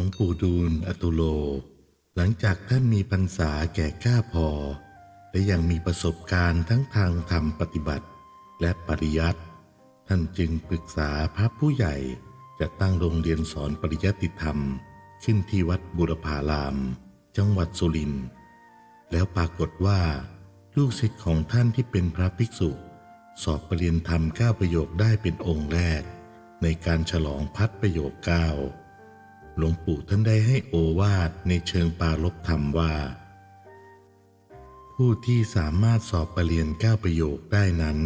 วงปู่ดูลอตุโล หลังจากท่านมีพรรษาแก่กล้าพอ และยังมีประสบการณ์ทั้งทางธรรมปฏิบัติ และปริยัติ ท่านจึงปรึกษาพระผู้ใหญ่จะตั้งโรงเรียนสอนปริยัติธรรม ขึ้นที่วัดบุรพาราม จังหวัดสุรินทร์แล้วปรากฏว่า ลูกศิษย์ของท่านที่เป็นพระภิกษุ สอบประเรียนธรรมเก้าประโยคได้เป็นองค์แรก ในการฉลองพัดประโยคเก้า หลวงปู่ท่านได้ให้โอวาทในเชิงปารบธรรมว่า ผู้ที่สามารถสอบประเรียนเก้าประโยคได้นั้น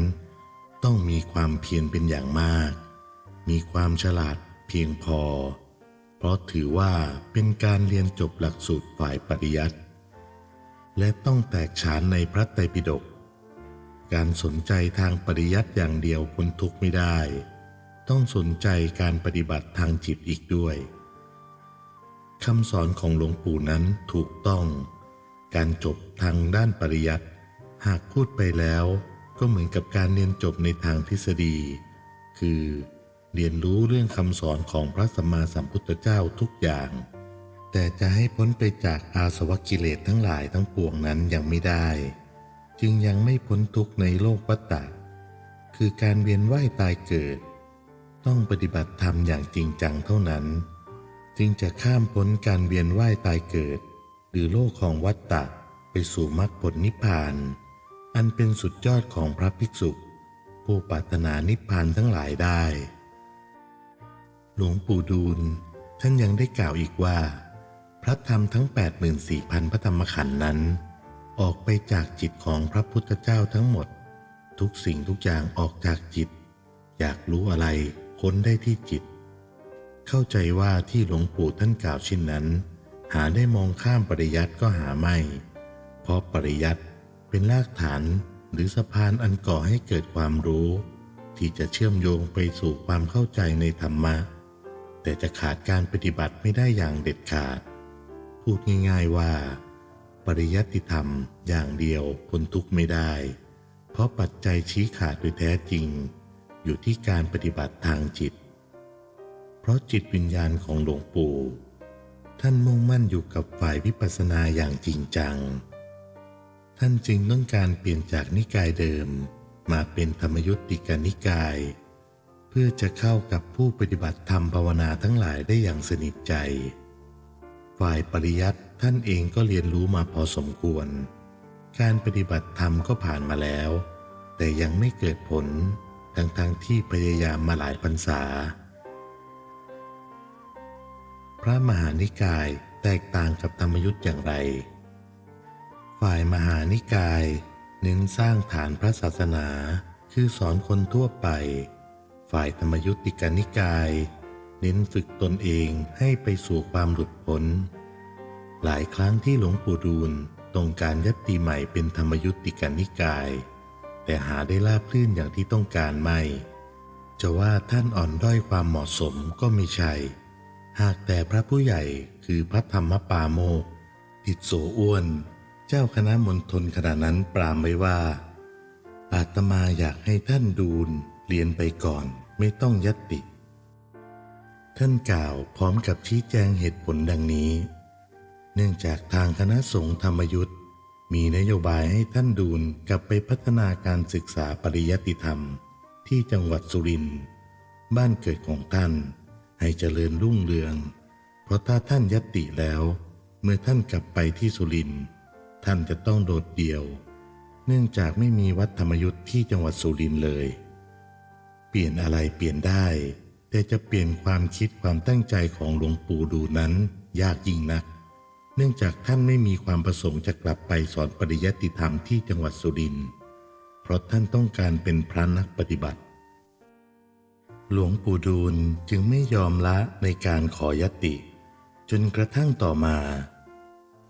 ต้องมีความเพียรเป็นอย่างมาก มีความฉลาดเพียงพอ เพราะถือว่าเป็นการเรียนจบหลักสูตรฝ่ายปริยัติและต้องแตกฉานในพระไตรปิฎก การสนใจทางปริยัติอย่างเดียวพ้นทุกข์ไม่ได้ ต้องสนใจการปฏิบัติทางจิตอีกด้วย คำสอนของหลวงปู่นั้นถูกต้อง การจบทางด้านปริยัติหากพูดไปแล้วก็เหมือนกับการเรียนจบในทางทฤษฎี คือเรียนรู้เรื่องคำสอนของพระสัมมาสัมพุทธเจ้าทุกอย่าง แต่จะให้พ้นไปจากอาสวะกิเลสทั้งหลายทั้งปวงนั้นยังไม่ได้ จึงยังไม่พ้นทุกข์ในโลกวัฏฏะคือการเวียนว่ายตายเกิด ต้องปฏิบัติธรรมอย่างจริงจังเท่านั้น จึงจะข้ามพ้นการเวียนว่ายตายเกิด หรือโลกของวัฏฏะไปสู่มรรคผลนิพพาน อันเป็นสุดยอดของพระภิกษุ ผู้ปรารถนานิพพานทั้งหลายได้ หลวงปู่ดูลท่านยังได้กล่าวอีกว่า พระธรรมทั้ง 84,000 พระธรรมขันธ์นั้น ออกไปจากจิตของพระพุทธเจ้าทั้งหมด ทุกสิ่งทุกอย่างออกจากจิต อยากรู้อะไรค้นได้ที่จิต เข้าใจว่าที่หลวงปู่ท่านกล่าวเช่นนั้น หาได้มองข้ามปริยัติก็หาไม่ เพราะปริยัติเป็นรากฐานหรือสะพานอันก่อให้เกิดความรู้ ที่จะเชื่อมโยงไปสู่ความเข้าใจในธรรมะ แต่จะขาดการปฏิบัติไม่ได้อย่างเด็ดขาด พูดง่ายๆว่า ปริยัติธรรมอย่างเดียวพ้นทุกข์ไม่ได้ เพราะปัจจัยชี้ขาดโดยแท้จริง อยู่ที่การปฏิบัติทางจิต เพราะจิตวิญญาณของหลวงปู่ ท่านมุ่งมั่นอยู่กับฝ่ายวิปัสสนาอย่างจริงจัง ท่านจึงต้องการเปลี่ยนจากนิกายเดิมมาเป็นธรรมยุติกานิกาย เพื่อจะเข้ากับผู้ปฏิบัติธรรมภาวนาทั้งหลายได้อย่างสนิทใจ ฝ่ายปริยัติท่านเองก็เรียนรู้มาพอสมควร การปฏิบัติธรรมก็ผ่านมาแล้ว แต่ยังไม่เกิดผลทั้งๆทที่พยายามมาหลายพรรษา พระมหานิกายแตกต่างกับธรรมยุทธ์อย่างไร ฝ่ายมหานิกายเน้นสร้างฐานพระศาสนาคือสอนคนทั่วไป ฝ่ายธรรมยุติกานิกาย เน้นฝึกตนเองให้ไปสู่ความหลุดพ้น หลายครั้งที่หลวงปู่ดูลต้องการยัตติใหม่เป็นธรรมยุติกานิกาย แต่หาได้ลาบลื่นอย่างที่ต้องการไม่ จะว่าท่านอ่อนด้อยความเหมาะสมก็ไม่ใช่ หากแต่พระผู้ใหญ่คือพระธรรมปาโมกข์ติดโสอ้วน เจ้าคณะมณฑลขณะนั้นปรามไว้ว่า อาตมาอยากให้ท่านดูลเรียนไปก่อนไม่ต้องยัตติ ท่านกล่าวพร้อมกับชี้แจงเหตุผลดังนี้ เนื่องจากทางคณะสงฆ์ธรรมยุทธ์มีนโยบายให้ท่านดูลกลับไปพัฒนาการศึกษาปริยัติธรรมที่จังหวัดสุรินทร์บ้านเกิดของท่าน ให้เจริญรุ่งเรือง เพราะถ้าท่านยตติแล้ว เมื่อท่านกลับไปที่สุรินทร์ท่านจะต้องโดดเดี่ยว เนื่องจากไม่มีวัดธรรมยุทธ์ที่จังหวัดสุรินทร์เลย เปลี่ยนอะไรเปลี่ยนได้ แต่จะเปลี่ยนความคิดความตั้งใจของหลวงปู่ดูนั้น ยากยิ่งนัก เนื่องจากท่านไม่มีความประสงค์จะกลับไปสอนปริยัติธรรมที่จังหวัดสุรินทร์เพราะท่านต้องการเป็นพระนักปฏิบัติ หลวงปู่ดูลจึงไม่ยอมละในการขอยติ จนกระทั่งต่อมา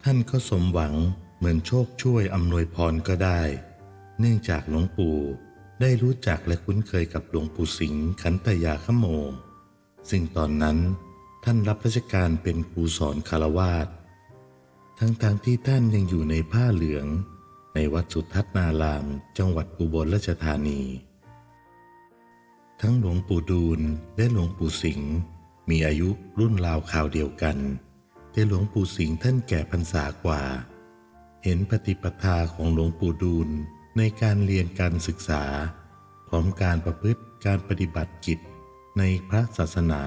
ท่านก็สมหวังเหมือนโชคช่วยอำนวยพรก็ได้ เนื่องจากหลวงปู่ได้รู้จักและคุ้นเคยกับหลวงปู่สิงห์ขันตยาขโม ซึ่งตอนนั้นท่านรับราชการเป็นครูสอนคารวาสทั้งๆทที่ท่านยังอยู่ในผ้าเหลือง ในวัดสุทัศนาราม จังหวัดอุบลราชธานี ทั้งหลวงปู่ดูลและหลวงปู่สิงห์มีอายุรุ่นราวคราวเดียวกันแต่หลวงปู่สิงห์ท่านแก่พรรษากว่า เห็นปฏิปทาของหลวงปู่ดูลในการเรียนการศึกษา พร้อมการประพฤติการปฏิบัติกิจในพระศาสนา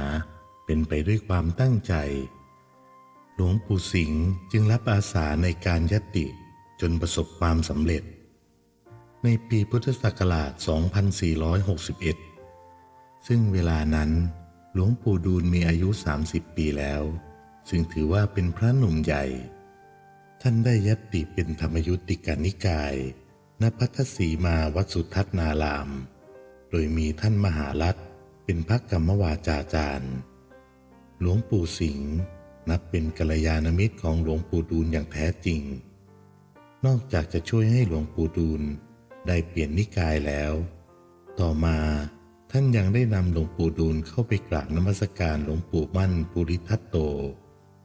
เป็นไปด้วยความตั้งใจ หลวงปู่สิงห์จึงรับอาสาในการยติจนประสบความสำเร็จ ในปีพุทธศักราช 2461 ซึ่งเวลานั้นหลวงปู่ดูลมีอายุ 30 ปีแล้ว ซึ่งถือว่าเป็นพระหนุ่มใหญ่ ท่านได้ยัติเป็นธรรมยุติกานิกาย ณ พัทสีมาวัดสุทัศนาราม โดยมีท่านมหารัตเป็นพระกรรมวาจาจารย์ หลวงปู่สิงห์นับเป็นกัลยาณมิตรของหลวงปู่ดูลอย่างแท้จริง นอกจากจะช่วยให้หลวงปู่ดูลได้เปลี่ยนนิกายแล้ว ต่อมา ท่านยังได้นำหลวงปู่ดูลเข้าไปกราบนมัสการหลวงปู่มั่นปุริทัตโต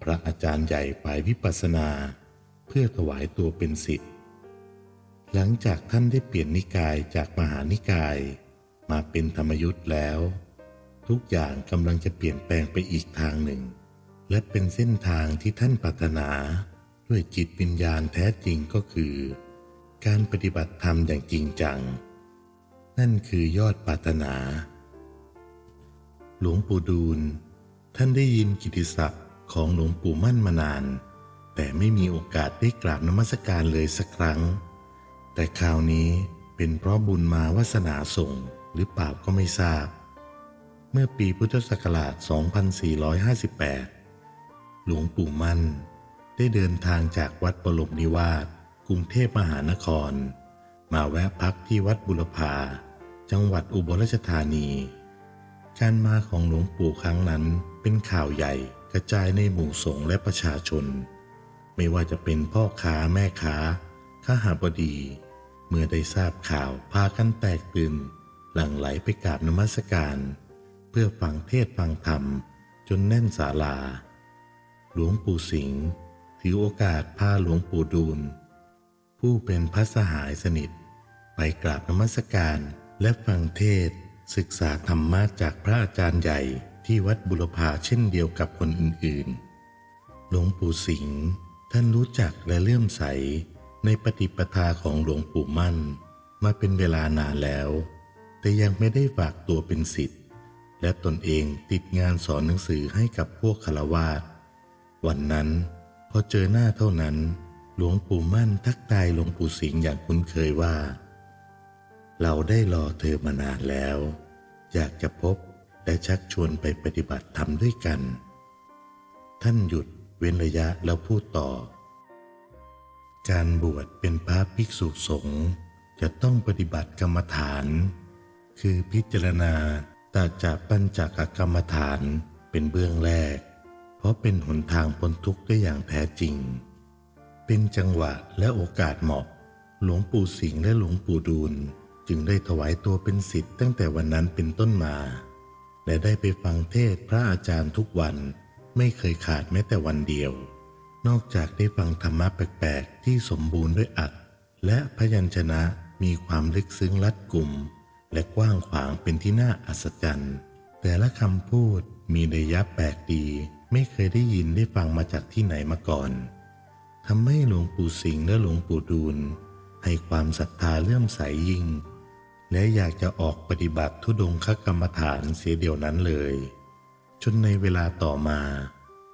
พระอาจารย์ใหญ่ฝ่ายวิปัสสนา เพื่อถวายตัวเป็นศิษย์หลังจากท่านได้เปลี่ยนนิกายจากมหานิกาย มาเป็นธรรมยุทธ์แล้ว ทุกอย่างกำลังจะเปลี่ยนแปลงไปอีกทางหนึ่ง และเป็นเส้นทางที่ท่านปรารถนา ด้วยจิตวิญญาณแท้จริงก็คือ การปฏิบัติธรรมอย่างจริงจัง นั่นคือยอดปรารถนา หลวงปู่ดูล ท่านได้ยินกิติศัพท์ของหลวงปู่มั่นมานาน แต่ไม่มีโอกาสได้กราบนมัสการเลยสักครั้ง แต่คราวนี้เป็นเพราะบุญมาวาสนาส่งหรือเปล่าก็ไม่ทราบ เมื่อปีพุทธศักราช 2458 หลวงปู่มั่นได้เดินทางจากวัดบรมนิวาสกรุงเทพมหานคร มาแวะพักที่วัดบุรพา จังหวัดอุบลราชธานี การมาของหลวงปู่ครั้งนั้นเป็นข่าวใหญ่กระจายในหมู่สงฆ์และประชาชน ไม่ว่าจะเป็นพ่อค้าแม่ค้าข้าหาบดี เมื่อได้ทราบข่าวพากันแตกตื่น หลั่งไหลไปกราบนมัสการ เพื่อฟังเทศฟังธรรม จนแน่นศาลา หลวงปู่สิงห์ถือโอกาสพาหลวงปู่ดูล ผู้เป็นพระสหายสนิท กราบนมัสการและฟังเทศ ศึกษาธรรมะจากพระอาจารย์ใหญ่ที่วัดบุรพาเช่นเดียวกับคนอื่นๆ หลวงปู่สิงห์ท่านรู้จักและเลื่อมใสในปฏิปทาของหลวงปู่มั่น มาเป็นเวลานานแล้ว แต่ยังไม่ได้ฝากตัวเป็นศิษย์และตนเองติดงานสอนหนังสือให้กับพวกคารวาสวันนั้นพอเจอหน้าเท่านั้น หลวงปู่มั่นทักทายหลวงปู่สิงห์อย่างคุ้นเคยว่า เราได้รอเธอมานานแล้ว อยากจะพบและชักชวนไปปฏิบัติธรรมด้วยกัน ท่านหยุดเว้นระยะแล้วพูดต่อ การบวชเป็นพระภิกษุสงฆ์จะต้องปฏิบัติกรรมฐาน คือพิจารณาตาจากปัญจากกรรมฐานเป็นเบื้องแรก เพราะเป็นหนทางพ้นทุกข์ได้อย่างแท้จริง เป็นจังหวะและโอกาสเหมาะ หลวงปู่สิงห์และหลวงปู่ดูล จึงได้ถวายตัวเป็นศิษย์ตั้งแต่วันนั้นเป็นต้นมา และได้ไปฟังเทศพระอาจารย์ทุกวันไม่เคยขาดแม้แต่วันเดียว นอกจากได้ฟังธรรมะแปลกๆ ที่สมบูรณ์ด้วยอัดและพยัญชนะมีความลึกซึ้งรัดกลุ่ม และกว้างขวางเป็นที่น่าอัศจรรย์ แต่ละคำพูดมีนัยยะแปลกดี ไม่เคยได้ยินได้ฟังมาจากที่ไหนมาก่อนทำให้หลวงปู่สิงห์และหลวงปู่ดูลให้ความศรัทธาเลื่อมใสยิ่ง และอยากจะออกปฏิบัติทุดงคกรรมฐานเสียเดียวนั้นเลย จนในเวลาต่อมา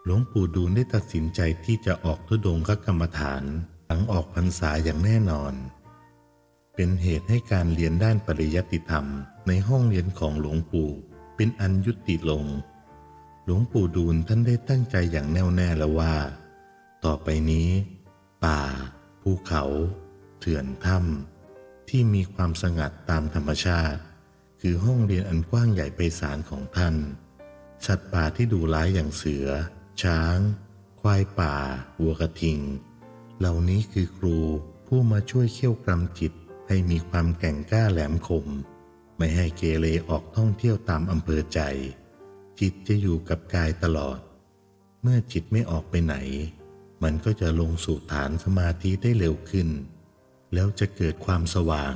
หลวงปู่ดูลได้ตัดสินใจที่จะออกทุดงคกรรมฐานหลังออกพรรษาอย่างแน่นอน เป็นเหตุให้การเรียนด้านปริยัติธรรมในห้องเรียนของหลวงปู่เป็นอันยุติลง หลวงปู่ดูลท่านได้ตั้งใจอย่างแน่วแน่แล้วว่า ต่อไปนี้ ป่า ภูเขา เถื่อนถ้ำ ที่มีความสงัดตามธรรมชาติ คือห้องเรียนอันกว้างใหญ่ไพศาลของท่าน สัตว์ป่าที่ดูร้ายอย่างเสือ ช้าง ควายป่า วัวกระทิง เหล่านี้คือครูผู้มาช่วยเขี่ยวกรำจิตให้มีความแก่งกล้าแหลมคม ไม่ให้เกเรออกท่องเที่ยวตามอำเภอใจ จิตจะอยู่กับกายตลอด เมื่อจิตไม่ออกไปไหน มันก็จะลงสู่ฐานสมาธิได้เร็วขึ้น แล้วจะเกิดความสว่าง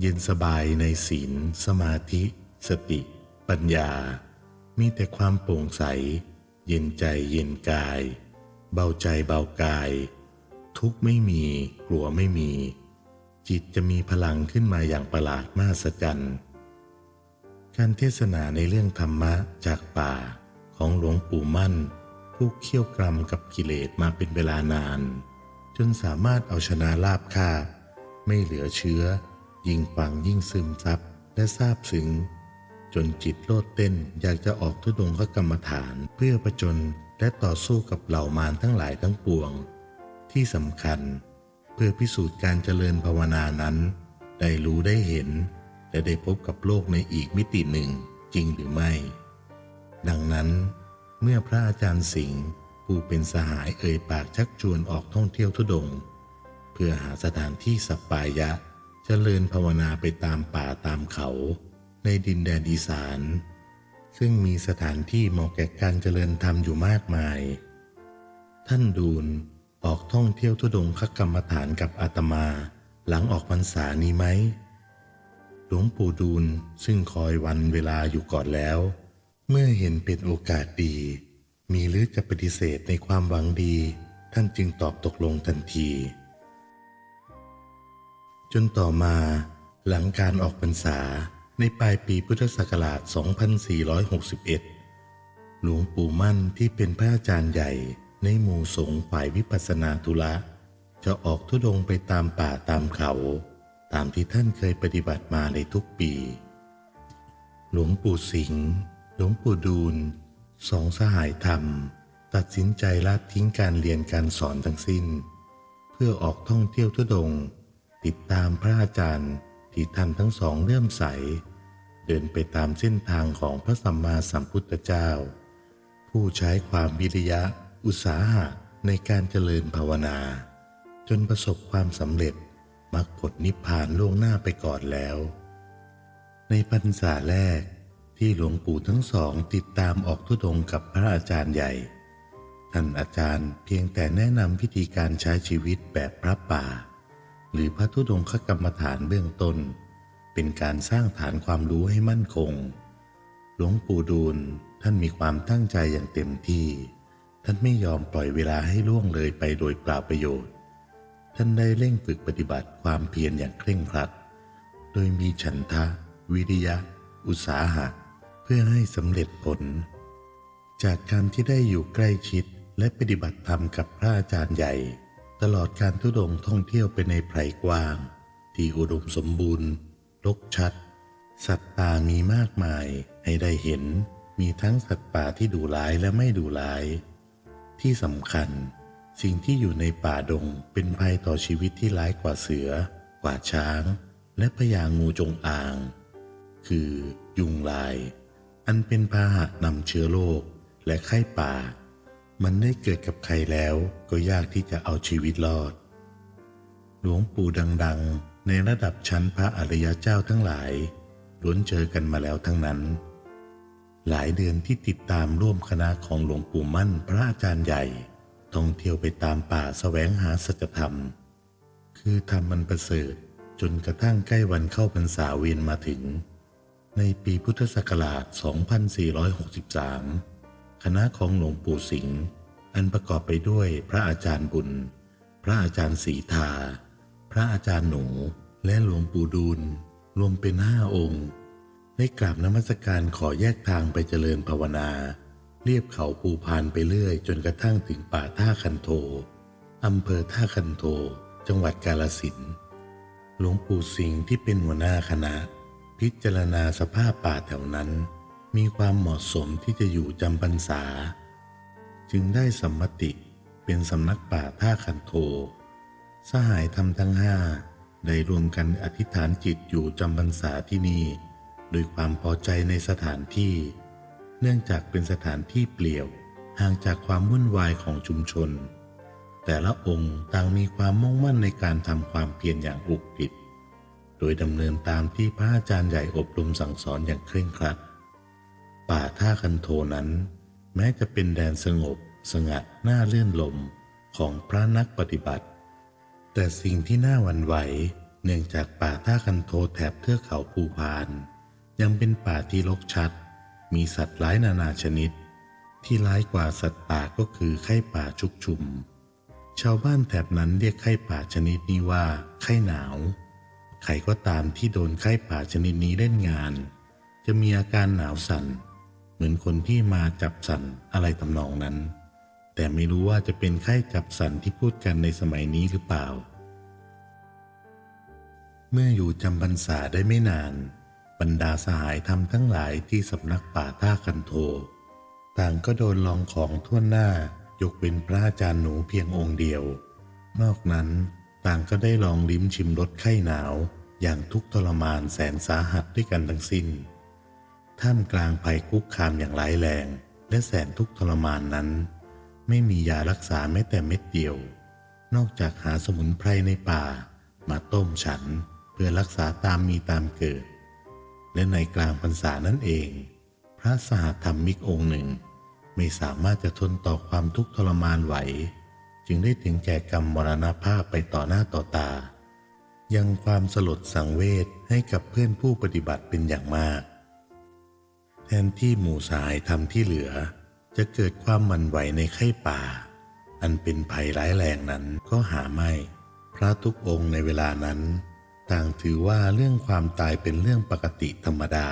เย็นสบายในศีล สมาธิ สติ ปัญญา มีแต่ความโปร่งใส เย็นใจเย็นกาย เบาใจเบากาย ทุกข์ไม่มี กลัวไม่มี จิตจะมีพลังขึ้นมาอย่างประหลาดมหัศจรรย์การเทศนาในเรื่องธรรมะจากป่าของหลวงปู่มั่น ผู้เขี่ยวกรำกับกิเลสมาเป็นเวลานาน จนสามารถเอาชนะลาบคาบไม่เหลือเชื้อ ยิ่งฟังยิ่งซึมซับและซาบซึ้งจนจิตโลดเต้นอยากจะออกทุดงคกรรมฐานเพื่อประจนและต่อสู้กับเหล่ามารทั้งหลายทั้งปวง ที่สำคัญ เพื่อพิสูจน์การเจริญภาวนานั้น ได้รู้ได้เห็น และได้พบกับโลกในอีกมิติหนึ่งจริงหรือไม่ ดังนั้น เมื่อพระอาจารย์สิงห์ ผู้เป็นสหายเอ่ยปากชักชวนออกท่องเที่ยวทุดง เพื่อหาสถานที่สัปปายะเจริญภาวนาไปตามป่าตามเขา ในดินแดนอีสาน ซึ่งมีสถานที่เหมาะแก่การเจริญธรรมอยู่มากมาย ท่านดูลออกท่องเที่ยวทุดงคกรรมฐานกับอาตมาหลังออกพรรษานี้ไหม หลวงปู่ดูลซึ่งคอยวันเวลาอยู่ก่อนแล้ว เมื่อเห็นเป็นโอกาสดี มีหรือจะปฏิเสธในความหวังดี ท่านจึงตอบตกลงทันที จนต่อมาหลังการออกพรรษาในปลายปีพุทธศักราช 2461 หลวงปู่มั่นที่เป็นพระอาจารย์ใหญ่ในหมู่สงฆ์ฝ่ายวิปัสสนาธุระ จะออกทุดงไปตามป่าตามเขา ตามที่ท่านเคยปฏิบัติมาในทุกปี หลวงปู่สิงห์หลวงปู่ดูล สองสหายธรรม ตัดสินใจละทิ้งการเรียนการสอนทั้งสิ้น เพื่อออกท่องเที่ยวทุดง ติดตามพระอาจารย์ที่ท่านทั้งสองเลื่อมใส เดินไปตามเส้นทางของพระสัมมาสัมพุทธเจ้า ผู้ใช้ความวิริยะ อุตสาหะในการเจริญภาวนา จนประสบความสำเร็จมรรคผลนิพพานล่วงหน้าไปก่อนแล้ว ในพรรษาแรก ที่หลวงปู่ทั้งสองติดตามออกทุดงกับพระอาจารย์ใหญ่ ท่านอาจารย์เพียงแต่แนะนำวิธีการใช้ชีวิตแบบพระป่า หรือพระธุดงคกรรมฐานเบื้องต้น เป็นการสร้างฐานความรู้ให้มั่นคง หลวงปู่ดูลท่านมีความตั้งใจอย่างเต็มที่ ท่านไม่ยอมปล่อยเวลาให้ล่วงเลยไปโดยเปล่าประโยชน์ ท่านได้เร่งฝึกปฏิบัติความเพียรอย่างเคร่งครัด โดยมีฉันทะ วิริยะ อุตสาหะ เพื่อให้สำเร็จผล จากการที่ได้อยู่ใกล้ชิดและปฏิบัติธรรมกับพระอาจารย์ใหญ่ ตลอดการทุดงท่องเที่ยวไปในไพรกว้าง ที่อุดมสมบูรณ์รกชัด สัตว์ป่ามีมากมายให้ได้เห็น มีทั้งสัตว์ป่าที่ดุร้ายและไม่ดุร้าย ที่สำคัญ สิ่งที่อยู่ในป่าดงเป็นภัยต่อชีวิตที่ร้ายกว่าเสือ กว่าช้าง และพญางูจงอาง คือยุงลาย อันเป็นพาหะนำเชื้อโรคและไข้ป่า มันได้เกิดกับใครแล้วก็ยากที่จะเอาชีวิตรอด หลวงปู่ดัง ๆ ในระดับชั้นพระอริยเจ้าทั้งหลายล้วนเจอกันมาแล้วทั้งนั้น หลายเดือนที่ติดตามร่วมคณะของหลวงปู่มั่นพระอาจารย์ใหญ่ท่องเที่ยวไปตามป่าแสวงหาสัจธรรม คือธรรมมันประเสริฐจนกระทั่งใกล้วันเข้าพรรษาเวียนมาถึง ในปีพุทธศักราช 2463 คณะของหลวงปู่สิงห์อันประกอบไปด้วยพระอาจารย์บุญ พระอาจารย์ศรีทา พระอาจารย์หนู และหลวงปู่ดูล รวมเป็นห้าองค์ ได้กราบนมัสการขอแยกทางไปเจริญภาวนา เรียบเขาภูพานไปเรื่อย จนกระทั่งถึงป่าท่าคันโทอำเภอท่าคันโท จังหวัดกาลสินหลวงปู่สิงห์ที่เป็นหัวหน้าคณะ พิจารณาสภาพป่าแถวนั้น มีความเหมาะสมที่จะอยู่จำพรรษา จึงได้สมมติเป็นสำนักป่าท่าคันโท สหายธรรมทั้งห้าได้รวมกันอธิษฐานจิตอยู่จำพรรษาที่นี่โดยความพอใจในสถานที่ เนื่องจากเป็นสถานที่เปลี่ยวห่างจากความวุ่นวายของชุมชน แต่ละองค์ต่างมีความมุ่งมั่นในการทำความเพียรอย่างอุกฤษ โดยดำเนินตามที่พระอาจารย์ใหญ่อบรมสั่งสอนอย่างเคร่งครัด ป่าท่าคันโทนั้น แม้จะเป็นแดนสงบ สงัดน่าเลื่อนลมของพระนักปฏิบัติ แต่สิ่งที่น่าหวั่นไหว เนื่องจากป่าท่าคันโทแถบเทือกเขาภูพาน ยังเป็นป่าที่รกชัด มีสัตว์ร้ายนานาชนิด ที่ร้ายกว่าสัตว์ป่าก็คือไข้ป่าชุกชุม ชาวบ้านแถบนั้นเรียกไข้ป่าชนิดนี้ว่าไข้หนาว ใครก็ตามที่โดนไข้ป่าชนิดนี้เล่นงาน จะมีอาการหนาวสั่น เหมือนคนที่มาจับสันอะไรทำนองนั้น แต่ไม่รู้ว่าจะเป็นไข้จับสันที่พูดกันในสมัยนี้หรือเปล่า เมื่ออยู่จำพรรษาได้ไม่นาน บรรดาสหายธรรมทั้งหลายที่สำนักป่าท่าคันโท ต่างก็โดนลองของทั่วหน้ายกเป็นพระอาจารย์หนูเพียงองค์เดียว นอกนั้น ต่างก็ได้ลองลิ้มชิมรสไข้หนาว อย่างทุกทรมานแสนสาหัสด้วยกันทั้งสิ้น ท่ามกลางภัยคุกคามอย่างร้ายแรง และแสนทุกทรมานนั้น ไม่มียารักษาแม้แต่เม็ดเดียว นอกจากหาสมุนไพรในป่า มาต้มฉันเพื่อรักษาตามมีตามเกิด และในกลางพรรษานั่นเอง พระสหธรรมิกองค์หนึ่ง ไม่สามารถจะทนต่อความทุกข์ทรมานไหว จึงได้ถึงแก่กรรมมรณภาพไปต่อหน้าต่อตา ยังความสลดสังเวชให้กับเพื่อนผู้ปฏิบัติเป็นอย่างมาก แทนที่หมู่สายทำที่เหลือ จะเกิดความมันไหวในไข้ป่า อันเป็นภัยร้ายแรงนั้นก็หาไม่ พระทุกองค์ในเวลานั้น ต่างถือว่าเรื่องความตายเป็นเรื่องปกติธรรมดา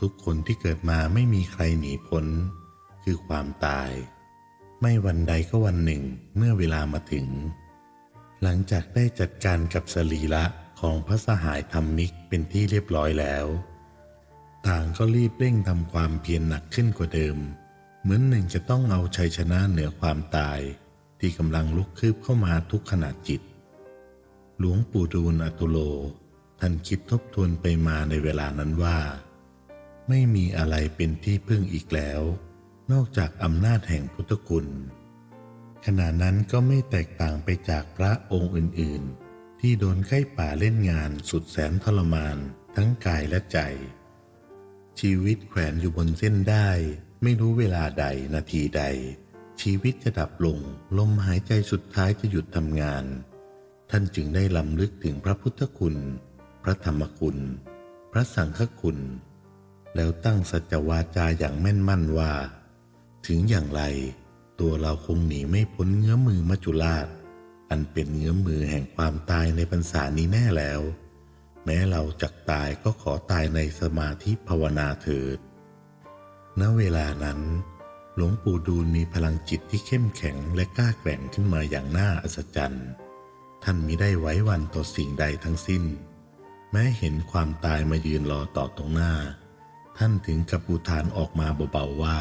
ทุกคนที่เกิดมาไม่มีใครหนีพ้น คือความตาย ไม่วันใดก็วันหนึ่งเมื่อเวลามาถึง หลังจากได้จัดการกับสรีระของพระสหายธรรมิกเป็นที่เรียบร้อยแล้ว ต่างก็รีบเร่งทำความเพียรหนักขึ้นกว่าเดิม เหมือนหนึ่งจะต้องเอาชัยชนะเหนือความตาย ที่กำลังลุกคืบเข้ามาทุกขณะจิต หลวงปู่ดูลอตุโล ท่านคิดทบทวนไปมาในเวลานั้นว่า ไม่มีอะไรเป็นที่พึ่งอีกแล้ว นอกจากอำนาจแห่งพุทธคุณ ขณะนั้นก็ไม่แตกต่างไปจากพระองค์อื่นๆ ที่โดนไข้ป่าเล่นงานสุดแสนทรมานทั้งกายและใจ ชีวิตแขวนอยู่บนเส้นได้ ไม่รู้เวลาใดนาทีใด ชีวิตจะดับลง ลมหายใจสุดท้ายจะหยุดทำงาน ท่านจึงได้ลำลึกถึงพระพุทธคุณ พระธรรมคุณ พระสังฆคุณ แล้วตั้งสัจวาจาอย่างแม่นมั่นว่า ถึงอย่างไร ตัวเราคงหนีไม่พ้นเงื้อมือมัจจุราช อันเป็นเงื้อมือแห่งความตายในพรรษานี้แน่แล้ว แม้เราจักตายก็ขอตายในสมาธิภาวนาเถิด ณ เวลานั้น หลวงปู่ดูลมีพลังจิตที่เข้มแข็งและกล้าแกร่งขึ้นมาอย่างน่าอัศจรรย์ ท่านมิได้ไว้วันต่อสิ่งใดทั้งสิ้น แม้เห็นความตายมายืนรอต่อตรงหน้า ท่านถึงกับอุทานออกมาเบาๆว่า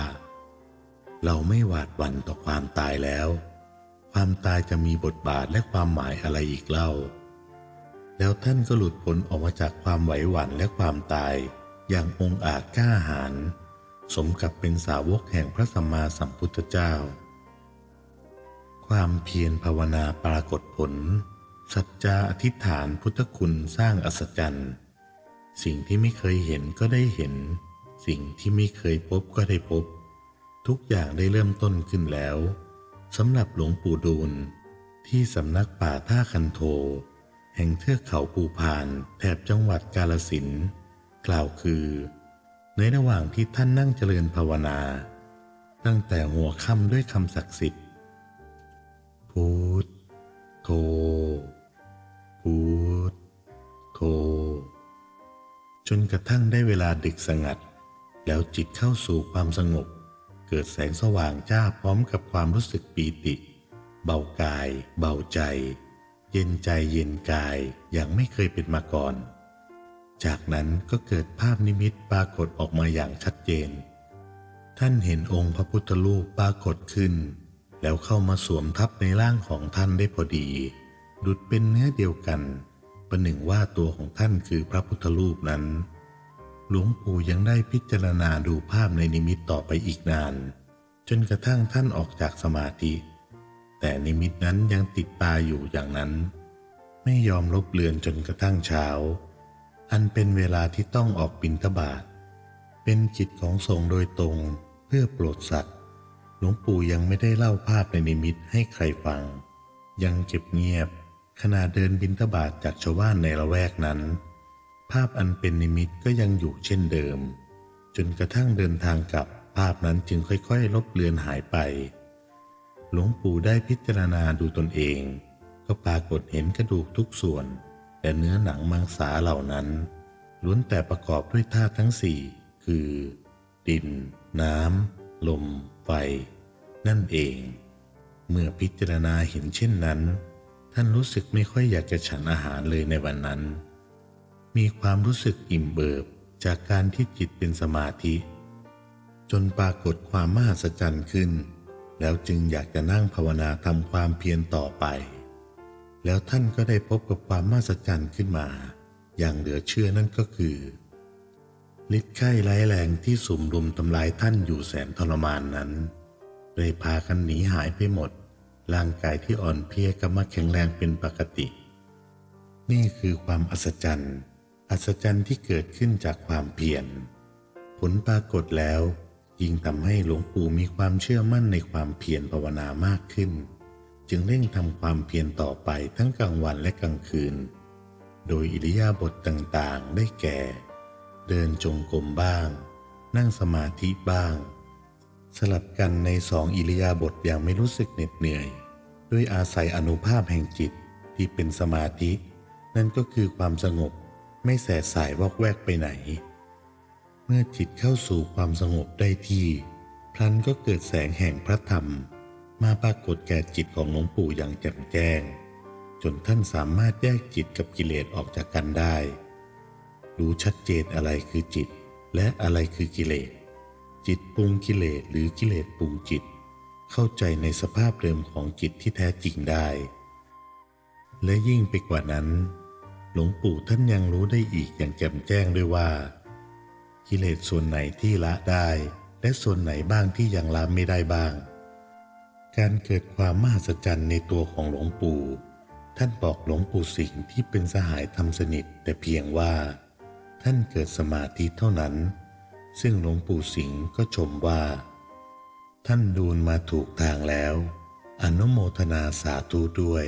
เราไม่หวาดหวั่นต่อความตายแล้ว ความตายจะมีบทบาทและความหมายอะไรอีกเล่า แล้วท่านก็หลุดพ้นออกมาจากความไหวหวั่นและความตาย อย่างองอาจกล้าหาญสมกับเป็นสาวกแห่งพระสัมมาสัมพุทธเจ้า ความเพียรภาวนาปรากฏผล สัจจาอธิษฐานพุทธคุณสร้างอัศจรรย์ สิ่งที่ไม่เคยเห็นก็ได้เห็น สิ่งที่ไม่เคยพบก็ได้พบ ทุกอย่างได้เริ่มต้นขึ้นแล้วสำหรับหลวงปู่ดูล ที่สำนักป่าท่าคันโท แห่งเทือกเขาภูพานแถบจังหวัดกาลสินกล่าวคือ ในระหว่างที่ท่านนั่งเจริญภาวนา ตั้งแต่หัวค่ำด้วยคำศักดิ์สิทธิ์พุทโธพุทโธจนกระทั่งได้เวลาดึกสงัด แล้วจิตเข้าสู่ความสงบ เกิดแสงสว่างจ้าพร้อมกับความรู้สึกปีติ เบากาย เบาใจ เย็นใจเย็นกายอย่างไม่เคยเป็นมาก่อน จากนั้นก็เกิดภาพนิมิตปรากฏออกมาอย่างชัดเจน ท่านเห็นองค์พระพุทธรูปปรากฏขึ้น แล้วเข้ามาสวมทับในร่างของท่านได้พอดี ดุดเป็นเนื้อเดียวกัน ประหนึ่งว่าตัวของท่านคือพระพุทธรูปนั้น หลวงปู่ยังได้พิจารณาดูภาพในนิมิตต่อไปอีกนาน จนกระทั่งท่านออกจากสมาธิ แต่นิมิตนั้นยังติดตาอยู่อย่างนั้น ไม่ยอมลบเลือนจนกระทั่งเช้า อันเป็นเวลาที่ต้องออกบิณฑบาตเป็นจิตของสงฆ์โดยตรงเพื่อโปรดสัตว์ หลวงปู่ยังไม่ได้เล่าภาพในนิมิตให้ใครฟัง ยังเก็บเงียบขณะเดินบิณฑบาตจากชาวบ้านในละแวกนั้น ภาพอันเป็นนิมิตก็ยังอยู่เช่นเดิม จนกระทั่งเดินทางกลับภาพนั้นจึงค่อยๆ ลบเลือนหายไป หลวงปู่ได้พิจารณาดูตนเอง ก็ปรากฏเห็นกระดูกทุกส่วนและเนื้อหนังมังสาเหล่านั้นล้วนแต่ประกอบด้วยธาตุทั้งสี่คือ ดิน น้ำ ลม ไฟ นั่นเอง เมื่อพิจารณาเห็นเช่นนั้น ท่านรู้สึกไม่ค่อยอยากจะฉันอาหารเลยในวันนั้น มีความรู้สึกอิ่มเบิบจากการที่จิตเป็นสมาธิ จนปรากฏความมหัศจรรย์ขึ้น แล้วจึงอยากจะนั่งภาวนาทำความเพียรต่อไป แล้วท่านก็ได้พบกับความมหัศจรรย์ขึ้นมา อย่างเหลือเชื่อนั่นก็คือฤทธิ์ไข้ร้ายแรงที่สุ่มรุมทำลายท่านอยู่แสนทรมานนั้นเลยพากันหนีหายไปหมด ร่างกายที่อ่อนเพลียกลับมาแข็งแรงเป็นปกติ นี่คือความอัศจรรย์ อัศจรรย์ที่เกิดขึ้นจากความเพียรผลปรากฏแล้วยิ่งทำให้หลวงปู่มีความเชื่อมั่นในความเพียรภาวนามากขึ้น จึงเร่งทำความเพียรต่อไปทั้งกลางวันและกลางคืน โดยอิริยาบถต่างๆ ได้แก่ เดินจงกรมบ้าง นั่งสมาธิบ้าง สลับกันในสองอิริยาบถอย่างไม่รู้สึกเหน็ดเหนื่อย ด้วยอาศัยอนุภาพแห่งจิตที่เป็นสมาธิ นั่นก็คือความสงบ ไม่แสสายวอกแวกไปไหน เมื่อจิตเข้าสู่ความสงบได้ที่ พลันก็เกิดแสงแห่งพระธรรม มาปรากฏแก่จิตของหลวงปู่อย่างแจ่มแจ้ง จนท่านสามารถแยกจิตกับกิเลสออกจากกันได้ รู้ชัดเจนอะไรคือจิต และอะไรคือกิเลส จิตปรุงกิเลสหรือกิเลสปรุงจิต เข้าใจในสภาพเดิมของจิตที่แท้จริงได้ และยิ่งไปกว่านั้น หลวงปู่ท่านยังรู้ได้อีกอย่างแจ่มแจ้งด้วยว่า กิเลสส่วนไหนที่ละได้ และส่วนไหนบ้างที่ยังละไม่ได้บ้าง การเกิดความมหัศจรรย์ในตัวของหลวงปู่ ท่านบอกหลวงปู่สิงห์ที่เป็นสหายทำสนิทแต่เพียงว่า ท่านเกิดสมาธิเท่านั้น ซึ่งหลวงปู่สิงห์ก็ชมว่า ท่านดูนมาถูกทางแล้ว อนุโมทนาสาธุด้วย